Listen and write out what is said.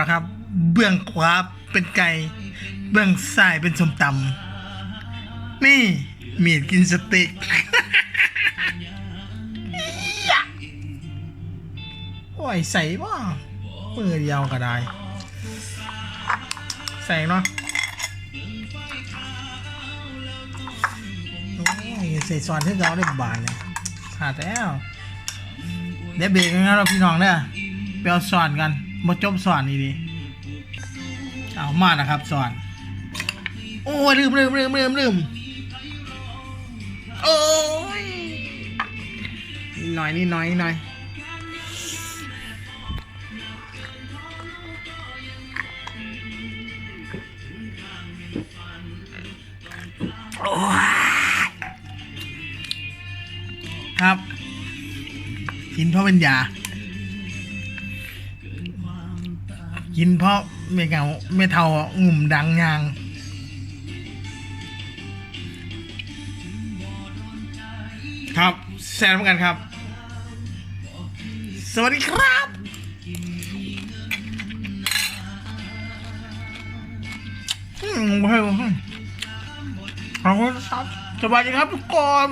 นะครับ เบื้องขวาเป็นไก่ เบื้องซ้ายเป็นสมตำนี่มีดกินสเต็กโอ้ยใส่บ่มือเดียวก็ได้ ใส่เนาะโอ้ยใส่ซอนที่เราได้บานเลยขาดแล้วเดี๋ยวเบรกกันครับพี่น้องเด้อไปเอาสอนกัน มาจบสอนนี่ดีเอามานะครับสอน โอ้ยลืมลืมลืมลืมลืมโอ้ยนิดหน่อยนิดหน่อยนิดหน่อยโอ้ยครับกินเพราะเป็นยา กินเพราะไม่เงาไม่เทางุ่มดังยางครับแซมกันครับ สวัสดีครับ อืมโอเคโอเคขอบคุณครับสวัสดีครับทุกคน